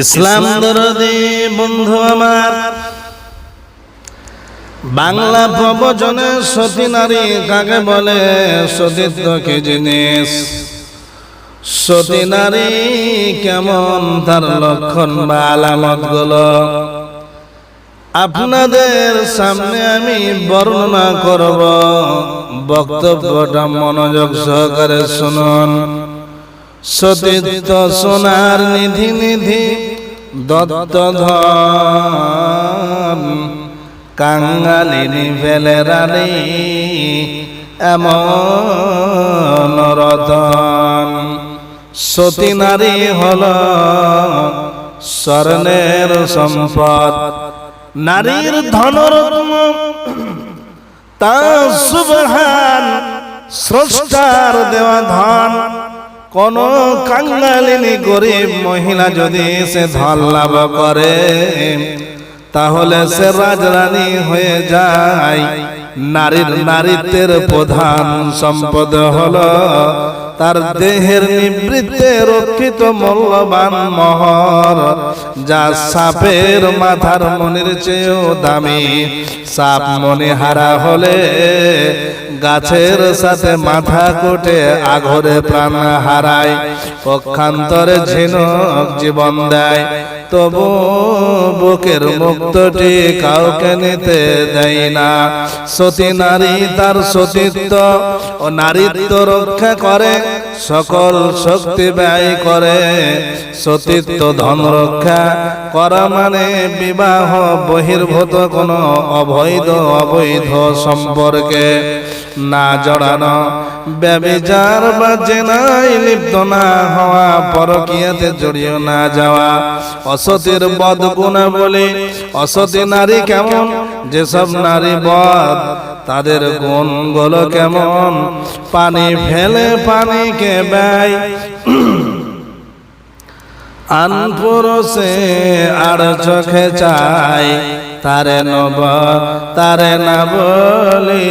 ইসলাম দরদি বন্ধু আমার। বাংলা প্রবচনে সতী নারী কাকে বলে? সতীত্ব কি জিনিস। সতী নারী কেমন? তার লক্ষণ বা আলামতগুলো আপনাদের সামনে আমি বর্ণনা করব। বক্তব্যটা মনোযোগ সহকারে শুনুন। সতীত্ব সোনার নিধি নিধি দত্ত কাঙ্গালিনী ফেলে রানী এমন রতন। সতী নারী হল স্বর্ণের সম্পদ। নারীর ধনরত্ন তা সুবহান স্রষ্টার দেওয়া ধন। কোন কাঙ্গালিনী গরিব মহিলা যদি সে ধন লাভ করে, তাহলে সে রাজরানী হয়ে যায়। নারীর নারীত্বের প্রধান সম্পদ হল তার দেহের নিবৃত্তে রক্ষিত মূল্যবান মহর, যা সাপের মাথার মনির চেয়েও দামি। সাপ মনে হারা হলে গাছের সাথে মাথা কোটে আঘরে প্রাণ হারায়, পক্ষান্তরে ঝিনুক জীবন দেয়। তবু বুকের মুক্তটি কাউকে নিতে দেয় না। সতী নারী তার সতীত্ব ও নারীত্ব রক্ষা করে, সকল শক্তি ব্যয় করে। সতীত্ব ধন রক্ষা করা মানে বিবাহ বহির্ভূত কোনো অবৈধ অবৈধ সম্পর্কে। না জড়ানো। ব্যবিচার বা জেনাই লিপ্ত না হওয়া, পরকিয়াতে জড়িয়ে না যাওয়া। অসতের বধ গুণা বলে, অসতে নারী কেমন? যেসব নারী বদ, তাদের গুণগুলো কেমন? পানি ফেলে পানিকে ব্যয়। আনপুরসে আর চোখে চাই, তারে নব, তারে না বলি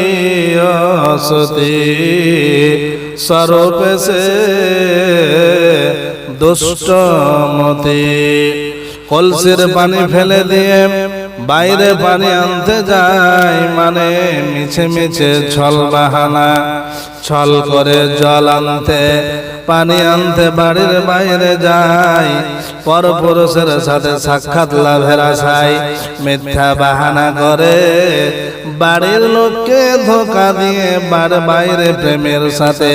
সতী। স্বরূপে সে দুষ্ট মতি। কলসির পানি ফেলে দিয়ে বাইরে পানি আনতে যায় মানে মিছে মিছে ছল বাহানা। ছল করে জল আনতে, পানি আনতে বাড়ির বাইরে যায়। পরপুরুষের সাথে সাক্ষাৎ লাভের আশায় মিথ্যা বাহানা করে। বাড়ির লোককে ধোকা দিয়ে বার বাইরে প্রেমের সাথে।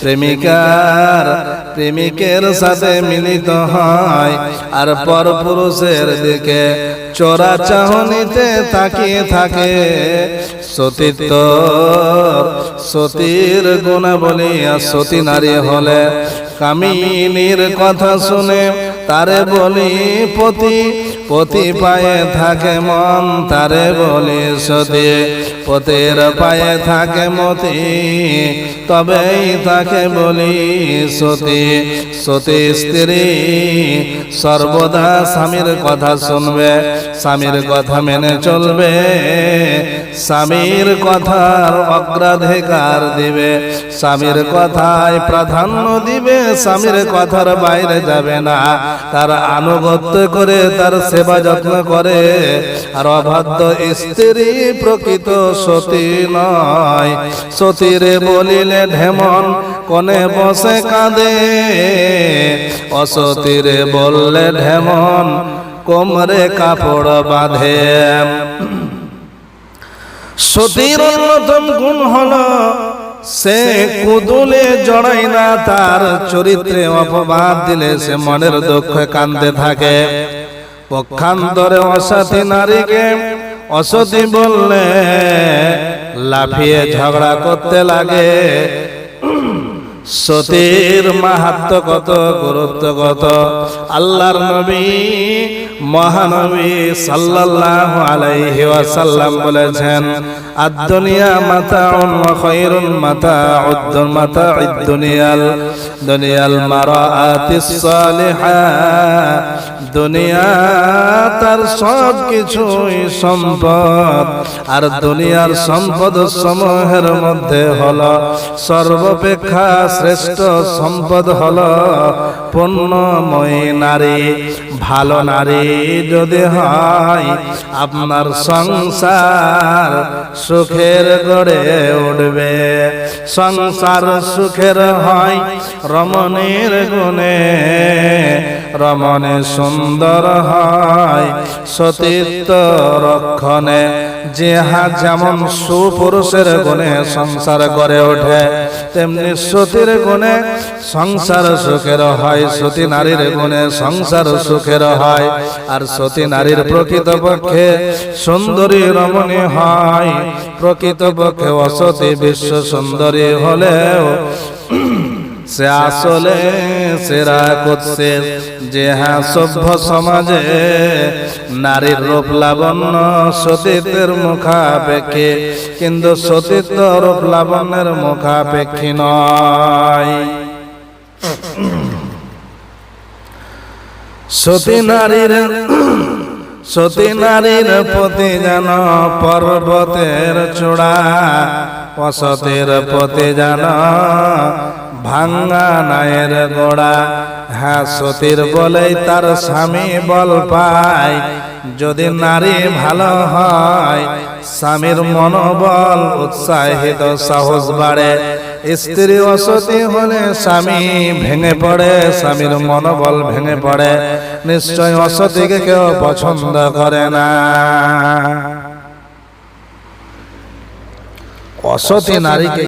প্রেমিকার, প্রেমিকের সাথে মিলিত হয়। আর পরপুরুষের দিকে চোরা চাহনিতে তাকিয়ে থাকে। সতীত্ব সতীর গুণাবলী আর সতী নারী হলে কামিনীর কথা শুনে তারে বলি পতি পতি পায়ে থাকে মন তারে বলি সতী পতির পায়ে থাকে মতি তবেই তাকে বলি সতী। সতী। স্ত্রী সর্বদা স্বামীর কথা শুনবে স্বামীর কথা মেনে চলবে। স্বামীর কথার অগ্রাধিকার দিবে। স্বামীর কথায় প্রাধান্য দিবে, স্বামীর কথার বাইরে যাবে না। তার আনুগত্য করে, তার সেবা যত্ন করে। আর অবাধ্য স্ত্রী প্রকৃত সতী নয়। সতীরে বলিলে ঢেমন কনে বসে কাঁদে। অসতীরে বললে ঢেমন কোমরে কাপড় বাঁধে। সতীর অন্যতম গুণ হলো, সে কুদুলে জড়াই না, তার চরিত্রে অপবাদ দিলে সে মনের দুঃখ কান্দে থাকে। পক্ষান্তরে অসাথী নারীকে অসতী বললে, লাফিয়ে ঝগড়া করতে লাগে। সতীর মাহাত্ম কত, গুরুত্ব কত? আল্লাহর নবী, মহানবী সাল্লাল্লাহু আলাইহি ওয়াসাল্লাম বলেছেন, আদ-দুনিয়া মাতাউন ওয়া খায়রুল মাতাউদ মাতাউদ দুনিয়াল। দুনিয়াল মারাআতিস সালিহা, দুনিয়া তার সব কিছুই সম্পদ, আর দুনিয়ার সম্পদ সমূহের মধ্যে হল সর্বাপেক্ষা শ্রেষ্ঠ সম্পদ হল পূর্ণময়ী নারী। ভালো নারী যদি হয়, আপনার সংসার সুখের গড়ে উঠবে। সংসার সুখের হয় রমণীর গুণে, রমণে সুন্দর হয় সতীত্ব রক্ষণে। যেহা যেমন সুপুরুষের গুণে সংসার গড়ে ওঠে, তেমনি সতীর গুণে সংসার সুখের হয়, সতী নারীর গুণে সংসার সুখের হয়। আর সতী নারীর প্রকৃতপক্ষে সুন্দরী রমণী হয় প্রকৃতপক্ষে অসতী বিশ্ব সুন্দরী হলেও সে আসলে সেরা করছে। যে হ্যাঁ সভ্য সমাজে নারীর রূপ লাবণ্য সতীত্বের মুখাপেক্ষী। কিন্তু সতীত্ব রূপ লাবণ্যের মুখাপেক্ষী নয়। সতী নারীর সতী নারীর প্রতি যেন পর্বতের চূড়া, অসতের প্রতি যেন ভাঙ্গা নায়ের গোড়া। হ্যাঁ সতীর বলেই তার স্বামী বল পায়। যদি নারী ভালো হয়, স্বামীর মনোবল উৎসাহিত সাহস বাড়ে। স্ত্রী অসতী হলে স্বামী ভেঙে পড়ে, স্বামীর মনোবল ভেঙে পড়ে। নিশ্চয় অসতীকে কেউ পছন্দ করে না। অসতী নারীকে